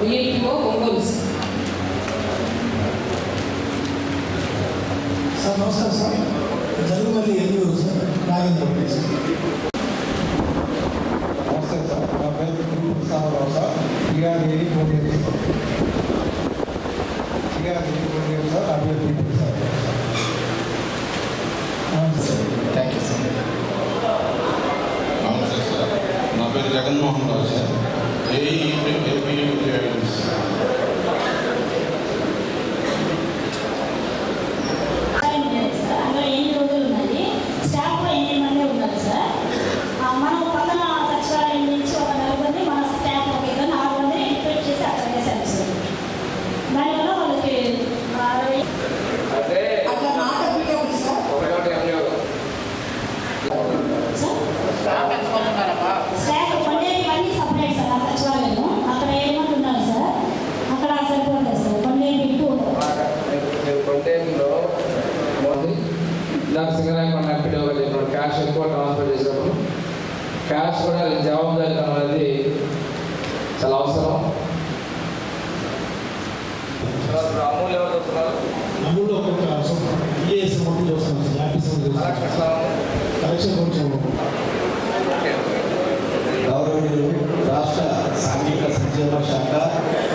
డిఐటిఓ Ongole sir నమస్కారం sir. Jarugumalli ఎల్లు sir. Nagendra sir thank you sir నమస్తే సార్ నా పేరు Jaganmohan Rao sir AE AP cash ఎక్కువ ట్రాన్స్ఫర్ చేసినప్పుడు క్యాష్ కూడా జవాబుదారీతనం అనేది చాలా అవసరం. ఎవరు చూస్తున్నారు? ఈఏఎస్ మొత్తం చూస్తున్నాం కొంచెం గౌరవనీయులు రాష్ట్ర సాంఘిక సంక్షేమ శాఖ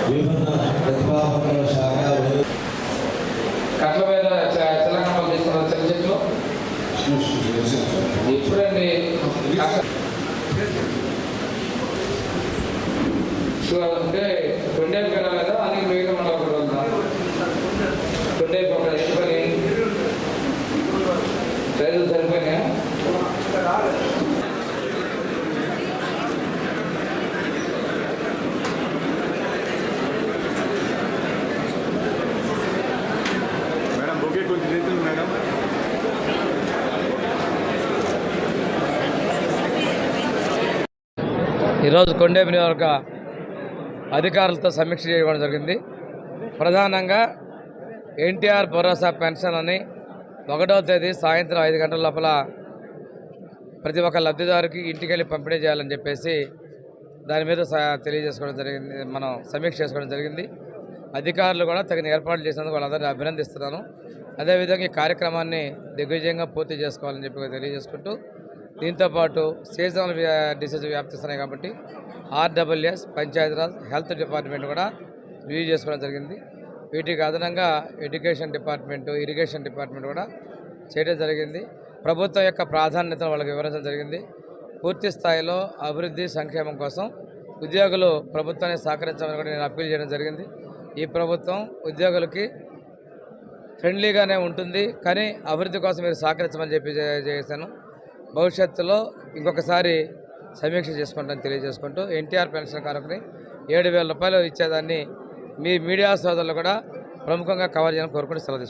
విభిన్న ప్రతిభావంతుల శాఖ ಸೊ ಅದಂತೆ ತೊಂಡೆ ಕನ್ನಡ ಅದಕ್ಕೆ ಬೇಗ ಮಾಡಬಹುದು ಅಂತ ತೊಂಡೆ ಪಕ್ಕ ಎಷ್ಟು ಬನ್ನಿ ಸರಿ ಸರಿಪನಿ ಮೇಡಮ್ ಬೊಕ್ಕೆ ಕೊಟ್ಟಿದ್ದೀನಿ ಮೇಡಮ್ ఈరోజు కొండేపు నియోజక అధికారులతో సమీక్ష చేయడం జరిగింది. ప్రధానంగా ఎన్టీఆర్ భరోసా పెన్షన్ అని ఒకటవ తేదీ సాయంత్రం ఐదు గంటల లోపల ప్రతి ఒక్క లబ్ధిదారుకి ఇంటికి వెళ్ళి పంపిణీ చేయాలని చెప్పేసి దాని మీద తెలియజేసుకోవడం జరిగింది. మనం సమీక్ష చేసుకోవడం జరిగింది. అధికారులు కూడా తగిన ఏర్పాట్లు చేసినందుకు వాళ్ళందరినీ అభినందిస్తున్నాను. అదేవిధంగా ఈ కార్యక్రమాన్ని దిగ్విజయంగా పూర్తి చేసుకోవాలని చెప్పి తెలియజేసుకుంటూ దీంతోపాటు సీజనల్ డిసీజ్ వ్యాప్తిస్తున్నాయి కాబట్టి ఆర్డబ్ల్యూఎస్ పంచాయతీరాజ్ హెల్త్ డిపార్ట్మెంట్ కూడా రివ్యూ చేసుకోవడం జరిగింది. వీటికి అదనంగా ఎడ్యుకేషన్ డిపార్ట్మెంట్ ఇరిగేషన్ డిపార్ట్మెంట్ కూడా చేయడం జరిగింది. ప్రభుత్వం యొక్క ప్రాధాన్యతను వాళ్ళకి వివరించడం జరిగింది. పూర్తి స్థాయిలో అభివృద్ధి సంక్షేమం కోసం ఉద్యోగులు ప్రభుత్వాన్ని సహకరించమని కూడా నేను అప్పీల్ చేయడం జరిగింది. ఈ ప్రభుత్వం ఉద్యోగులకి ఫ్రెండ్లీగానే ఉంటుంది కానీ అభివృద్ధి కోసం మీరు సహకరించమని చెప్పి చేశాను. భవిష్యత్తులో ఇంకొకసారి సమీక్ష చేసుకుంటాను తెలియజేసుకుంటూ ఎన్టీఆర్ పెన్షన్ కార్యక్రమం ఏడు వేల రూపాయలు ఇచ్చేదాన్ని మీ మీడియా సోదరులు కూడా ప్రముఖంగా కవర్ చేయాలని కోరుకుంటూ సెలవు